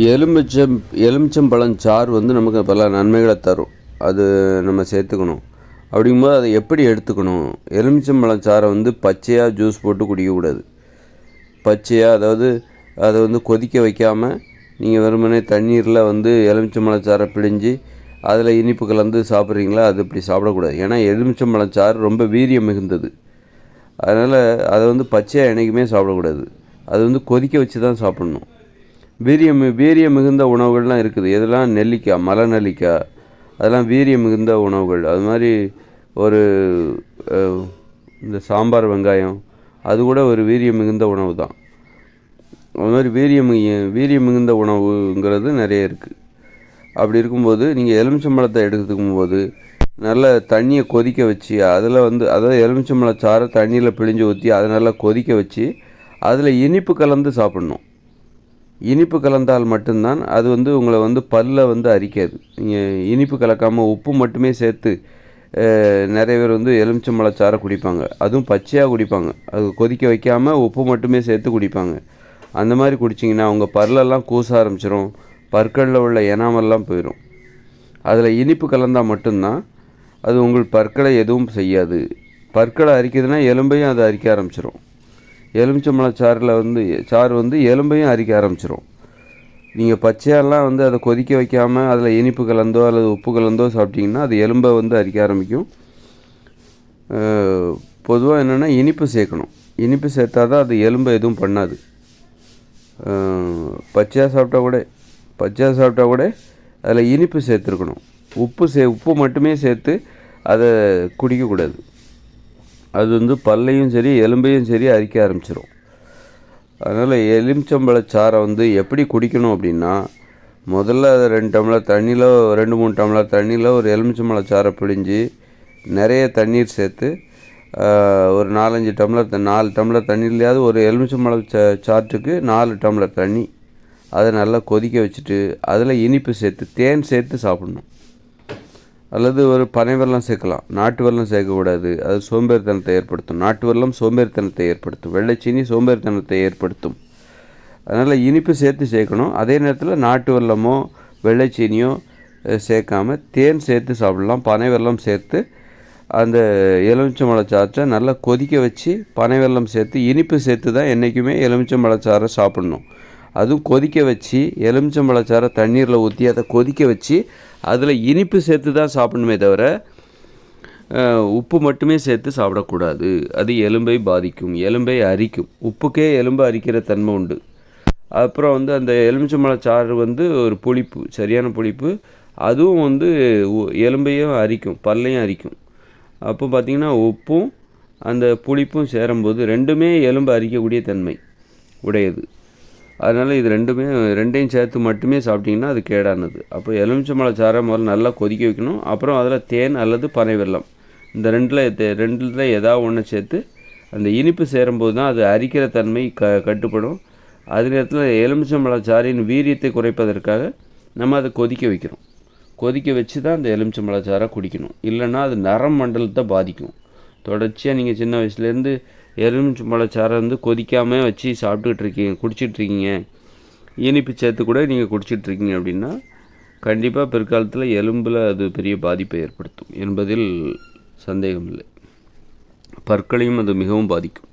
எலுமிச்சம் எலுமிச்சம்பழம் சாறு வந்து நமக்கு பல நன்மைகளை தரும். அது நம்ம சேர்த்துக்கணும். அப்படிங்கும்போது அதை எப்படி எடுத்துக்கணும்? எலுமிச்சம்பழம் சாறை வந்து பச்சையாக ஜூஸ் போட்டு குடிக்கக்கூடாது. பச்சையாக அதாவது அதை வந்து கொதிக்க வைக்காமல் நீங்கள் வெறுமனே தண்ணீரில் வந்து எலுமிச்சம்பழம் சாறை பிழிஞ்சு அதில் இனிப்பு கலந்து சாப்பிட்றீங்களா? அது இப்படி சாப்பிடக்கூடாது. ஏன்னா எலுமிச்சம்பழம் சாறு ரொம்ப வீரியம் மிகுந்தது. அதனால் அதை வந்து பச்சையாக என்றைக்குமே சாப்பிடக்கூடாது. அது வந்து கொதிக்க வச்சு தான் சாப்பிட்ணும். வீரியம் வீரியம் மிகுந்த உணவுகள்லாம் இருக்குது. இதெல்லாம் நெல்லிக்காய் மலை நெல்லிக்காய் அதெல்லாம் வீரியம் மிகுந்த உணவுகள். அது மாதிரி ஒரு இந்த சாம்பார் வெங்காயம். அது கூட ஒரு வீரியம் மிகுந்த உணவு தான். அது மாதிரி வீரியம் வீரியம் மிகுந்த உணவுங்கிறது நிறைய இருக்குது அப்படி இருக்கும்போது நீங்கள் எலுமிச்சம்பழத்தை எடுத்துக்கும் போது நல்ல தண்ணியை கொதிக்க வச்சு அதில் வந்து அதாவது எலுமிச்சம்பழம் சாறை தண்ணியில் பிழிஞ்சு ஊற்றி அதை நல்லா கொதிக்க வச்சு அதில் இனிப்பு கலந்து சாப்பிட்ணும். இனிப்பு கலந்தால் மட்டும்தான் அது வந்து உங்களை வந்து பல்ல வந்து அரிக்காது. நீங்கள் இனிப்பு கலக்காமல் உப்பு மட்டுமே சேர்த்து நிறைய பேர் வந்து எலுமிச்சம்பழம் சாறை குடிப்பாங்க. அதுவும் பச்சையாக குடிப்பாங்க. அது கொதிக்க வைக்காமல் உப்பு மட்டுமே சேர்த்து குடிப்பாங்க. அந்த மாதிரி குடிச்சிங்கன்னா அவங்க பல்லெல்லாம் கூச ஆரம்பிச்சிடும் பற்களில் உள்ள எனாமெல்லாம் போயிடும் அதில் இனிப்பு கலந்தால் மட்டும்தான் அது உங்கள் பற்களை எதுவும் செய்யாது. பற்களை அரிக்குதுன்னா எலும்பையும் அதை அரிக்க ஆரம்பிச்சிடும் எலுமிச்சம்பழம் சாறில் வந்து சாறு வந்து எலும்பையும் அரிக்க ஆரம்பிச்சிடும் நீங்கள் பச்சையெல்லாம் வந்து அதை கொதிக்க வைக்காமல் அதில் இனிப்பு கலந்தோ அல்லது உப்பு கலந்தோ சாப்பிட்டிங்கன்னா அது எலும்பை வந்து அரிக்க ஆரம்பிக்கும். பொதுவாக என்னென்னா இனிப்பு சேர்க்கணும். இனிப்பு சேர்த்தா தான் அது எலும்பை எதுவும் பண்ணாது. பச்சையாக சாப்பிட்டா கூட பச்சையாக சாப்பிட்டா கூட அதில் இனிப்பு சேர்த்துருக்கணும். உப்பு சே உப்பு மட்டுமே சேர்த்து அதை குடிக்கக்கூடாது. அது வந்து பல்லையும் சரி எலும்பையும் சரி அரிக்க ஆரம்பிச்சிடும் அதனால் எலுமிச்சம்பழ சாறை வந்து எப்படி குடிக்கணும் அப்படின்னா முதல்ல அதை ரெண்டு டம்ளர் தண்ணியில் ரெண்டு மூணு டம்ளர் தண்ணியில் ஒரு எலுமிச்சம்பழ சாறை பிழிஞ்சு நிறைய தண்ணீர் சேர்த்து ஒரு நாலஞ்சு டம்ளர் நாலு டம்ளர் தண்ணியிலையாவது ஒரு எலுமிச்சம்பழம் சா சாற்றுக்கு நாலு டம்ளர் தண்ணி அதை நல்லா கொதிக்க வச்சுட்டு அதில் இனிப்பு சேர்த்து தேன் சேர்த்து சாப்பிடணும். அல்லது ஒரு பனை வெள்ளம் சேர்க்கலாம். நாட்டு வெல்லம் சேர்க்கக்கூடாது. அது சோம்பேறித்தனத்தை ஏற்படுத்தும். நாட்டு வெள்ளம் சோம்பேறித்தனத்தை ஏற்படுத்தும். வெள்ளைச்சீனி சோம்பேறித்தனத்தை ஏற்படுத்தும். அதனால் இனிப்பு சேர்த்து சேர்க்கணும். அதே நேரத்தில் நாட்டு வெள்ளமோ வெள்ளைச்சீனியோ சேர்க்காம தேன் சேர்த்து சாப்பிடலாம். பனை வெல்லம் சேர்த்து அந்த எலுமிச்சம்பழச்சாற்றை நல்லா கொதிக்க வச்சு பனை வெள்ளம் சேர்த்து இனிப்பு சேர்த்து தான் என்றைக்குமே எலுமிச்சம்பழச்சாறை சாப்பிடணும். அதுவும் கொதிக்க வச்சு எலுமிச்சம்பழச்சாறை தண்ணீரில் ஊற்றி அதை கொதிக்க வச்சு அதில் இனிப்பு சேர்த்து தான் சாப்பிடணுமே தவிர உப்பு மட்டுமே சேர்த்து சாப்பிடக்கூடாது. அது எலும்பை பாதிக்கும் எலும்பை அரிக்கும். உப்புக்கே எலும்பை அரிக்கிற தன்மை உண்டு. அப்புறம் வந்து அந்த எலுமிச்சம்பழ சாறு வந்து ஒரு புளிப்பு சரியான புளிப்பு. அதுவும் வந்து எலும்பையும் அரிக்கும் பல்லையும் அரிக்கும். அப்போ பார்த்திங்கன்னா உப்பும் அந்த புளிப்பும் சேரும்போது ரெண்டுமே எலும்பு அரிக்கக்கூடிய தன்மை உடையது. அதனால் இது ரெண்டுமே ரெண்டையும் சேர்த்து மட்டுமே சாப்பிட்டிங்கன்னா அது கேடானது. அப்போ எலுமிச்சம்பழ சாரை முதல்ல நல்லா கொதிக்க வைக்கணும். அப்புறம் அதில் தேன் அல்லது பனை வெல்லம். இந்த ரெண்டில் ரெண்டில் ஏதாவது ஒன்று சேர்த்து அந்த இனிப்பு சேரும்போது தான் அது அரிக்கிற தன்மை க கட்டுப்படும். அதே நேரத்தில் எலுமிச்சம்பழ சாரின் வீரியத்தை குறைப்பதற்காக நம்ம அதை கொதிக்க வைக்கிறோம். கொதிக்க வச்சு தான் அந்த எலுமிச்சம்பழ சாரை குடிக்கணும். இல்லைன்னா அது நரம் மண்டலத்தை பாதிக்கும். தொடர்ச்சியாக நீங்கள் சின்ன வயசுலேருந்து எலுமிச்சம்பழம் சாறை வந்து கொதிக்காமல் வச்சு சாப்பிட்டுக்கிட்டு இருக்கீங்க குடிச்சிட்டு இருக்கீங்க இனிப்பு சேர்த்து கூட நீங்கள் குடிச்சிட்ருக்கீங்க அப்படின்னா கண்டிப்பாக பிற்காலத்தில் எலும்பில் அது பெரிய பாதிப்பை ஏற்படுத்தும் என்பதில் சந்தேகம் இல்லை பற்களையும் அது மிகவும் பாதிக்கும்.